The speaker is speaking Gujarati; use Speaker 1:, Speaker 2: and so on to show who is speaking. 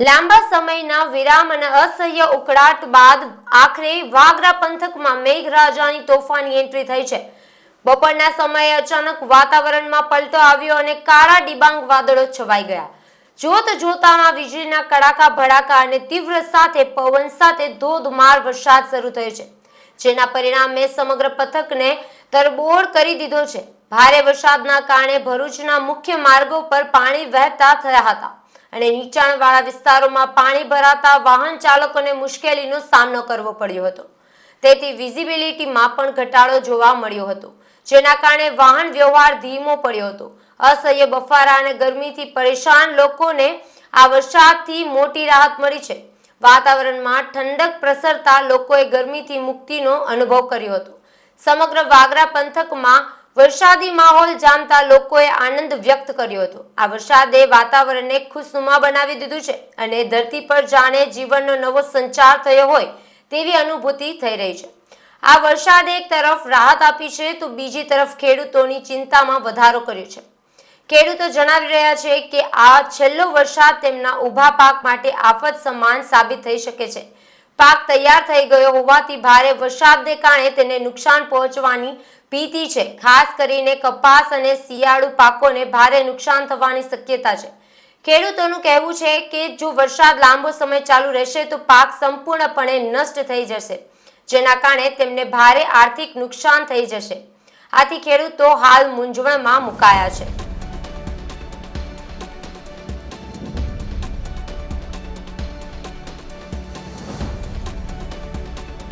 Speaker 1: લાંબા સમયના વિરામ અને અસહ્ય ઉકળાટ બાદ આખરે વાગરા પંથકમાં મેઘરાજાની તોફાની એન્ટ્રી થઈ છે. બપોરના સમયે અચાનક વાતાવરણમાં પલટો આવ્યો અને કાળા ડિબાંગ વાદળો છવાઈ ગયા. જોત જોતામાં વીજળીના કડાકા, ભડાકા અને તીવ્ર સાથે પવન સાથે ધોધમાર વરસાદ શરૂ થયો છે. જેના પરિણામે સમગ્ર પથકને તરબોળ કરી દીધો છે. ભારે વરસાદના કારણે ભરૂચના મુખ્ય માર્ગો પર પાણી વહેતા થયા હતા. અને નીચાણવાળા વિસ્તારોમાં પાણી ભરાતા વાહન ચાલકોને મુશ્કેલીનો સામનો કરવો પડ્યો હતો. તેથી વિઝિબિલિટીમાં પણ ઘટાડો જોવા મળ્યો હતો, જેના કારણે વાહન વ્યવહાર ધીમો પડ્યો હતો. અસહ્ય બફારા અને ગરમીથી પરેશાન લોકોને આ વરસાદથી મોટી રાહત મળી છે. વાતાવરણમાં ઠંડક પ્રસરતા લોકોએ ગરમીથી મુક્તિનો અનુભવ કર્યો હતો. સમગ્ર વાગરા પંથકમાં વરસાદી માહોલ જામતા લોકોએ આનંદ વ્યક્ત કર્યો હતો. આ વરસાદે વાતાવરણને ખુશનુમા બનાવી દીધું છે અને ધરતી પર જાણે જીવનનો નવો સંચાર થયો હોય તેવી અનુભૂતિ થઈ રહી છે. આ વરસાદે એક તરફ રાહત આપી છે તો બીજી તરફ ખેડૂતોની ચિંતામાં વધારો કર્યો છે. ખેડૂતો જણાવી રહ્યા છે કે આ છેલ્લો વરસાદ તેમના ઊભા પાક માટે આફત સમાન સાબિત થઈ શકે છે. પાક તૈયાર થઈ ગયો હોવાથી ભારે વરસાદને કારણે તેને નુકસાન પહોંચવાની ભીતિ છે. ખાસ કરીને કપાસ અને શિયાળુ પાકોને ભારે નુકસાન થવાની શક્યતા છે. ખેડૂતોનું કહેવું છે કે જો વરસાદ લાંબો સમય ચાલુ રહેશે તો પાક સંપૂર્ણપણે નષ્ટ થઈ જશે, જેના કારણે તેમને ભારે આર્થિક નુકસાન થઈ જશે. આથી ખેડૂતો હાલ મૂંઝવણમાં મુકાયા છે.